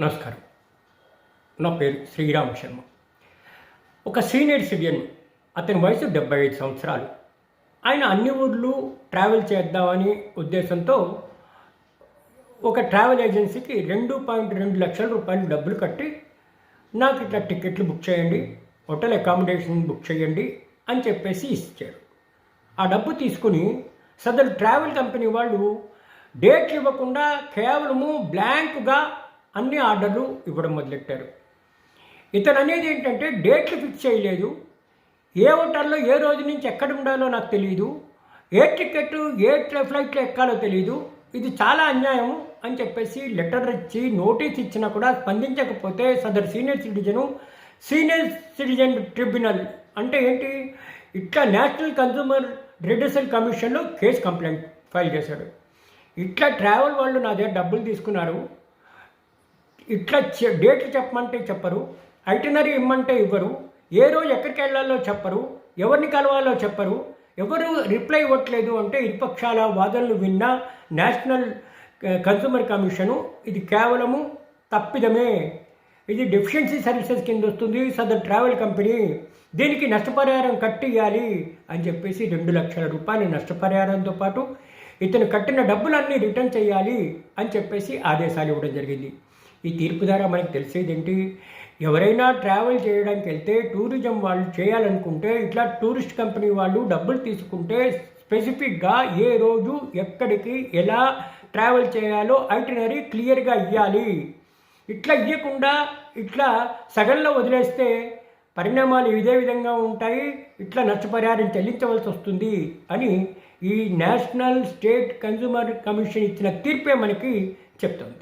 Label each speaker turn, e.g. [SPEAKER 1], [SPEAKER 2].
[SPEAKER 1] నమస్కారం. నా పేరు శ్రీరామ్ శర్మ. ఒక సీనియర్ సిటిజన్ అతని వయసు డెబ్బై ఐదు సంవత్సరాలు. ఆయన అన్ని ఊర్లు ట్రావెల్ చేద్దామని ఉద్దేశంతో ఒక ట్రావెల్ ఏజెన్సీకి రెండు పాయింట్ రెండు లక్షల రూపాయలు డబ్బులు కట్టి నాకు ఇట్లా టికెట్లు బుక్ చేయండి హోటల్ అకామిడేషన్ బుక్ చేయండి అని చెప్పేసి ఇచ్చారు. ఆ డబ్బు తీసుకుని సదరు ట్రావెల్ కంపెనీ వాళ్ళు డేట్లు ఇవ్వకుండా కేవలము బ్లాంక్గా అన్ని ఆర్డర్లు ఇవ్వడం మొదలెట్టారు. ఇతను అనేది ఏంటంటే డేట్లు ఫిక్స్ చేయలేదు. ఏ హోటల్లో ఏ రోజు నుంచి ఎక్కడ ఉండాలో నాకు తెలియదు ఏ టికెట్ ఏ ఫ్లైట్లో ఎక్కాలో తెలియదు ఇది చాలా అన్యాయం అని చెప్పేసి లెటర్ ఇచ్చి నోటీస్ ఇచ్చినా కూడా స్పందించకపోతే సదరు senior citizen senior citizen tribunal అంటే ఏంటి? ఇట్లా నేషనల్ కన్జ్యూమర్ రిడ్యూసల్ కమిషన్లో కేసు కంప్లైంట్ ఫైల్ చేశాడు. ఇట్లా ట్రావెల్ వాళ్ళు నా దగ్గర డబ్బులు తీసుకున్నారు. ఇట్లా డేట్ డేట్లు చెప్పమంటే చెప్పరు ఐటనరీ ఇమ్మంటే ఇవ్వరు ఏ రోజు ఎక్కడికి వెళ్ళాలో చెప్పరు ఎవరిని కలవాలో చెప్పరు ఎవరు రిప్లై ఇవ్వట్లేదు అంటే ఇరుపక్షాల వాదనలు విన్న నేషనల్ కన్సూమర్ కమిషను ఇది కేవలము తప్పిదమే. ఇది డెఫిషియన్సీ సర్వీసెస్ కింద వస్తుంది సదర్ ట్రావెల్ కంపెనీ దీనికి నష్టపరిహారం కట్టియాలి అని చెప్పేసి రెండు లక్షల రూపాయలు నష్టపరిహారంతో పాటు ఇతను కట్టిన డబ్బులన్నీ రిటర్న్ చేయాలి అని చెప్పేసి ఆదేశాలు ఇవ్వడం జరిగింది. ఈ తీర్పు ద్వారా మనకి తెలిసేది ఏంటి ఎవరైనా ట్రావెల్ చేయడానికి వెళ్తే టూరిజం వాళ్ళు చేయాలనుకుంటే ఇట్లా టూరిస్ట్ కంపెనీ వాళ్ళు డబ్బులు తీసుకుంటే స్పెసిఫిక్గా ఏ రోజు ఎక్కడికి ఎలా ట్రావెల్ చేయాలో ఐటనరీ క్లియర్గా ఇవ్వాలి ఇట్లా ఇవ్వకుండా ఇట్లా సగంలో వదిలేస్తే పరిణామాలు ఇదే విధంగా ఉంటాయి. ఇట్లా నష్టపరిహారం చెల్లించవలసి వస్తుంది అని ఈ నేషనల్ స్టేట్ కన్జ్యూమర్ కమిషన్ ఇచ్చిన తీర్పే మనకి చెప్తుంది.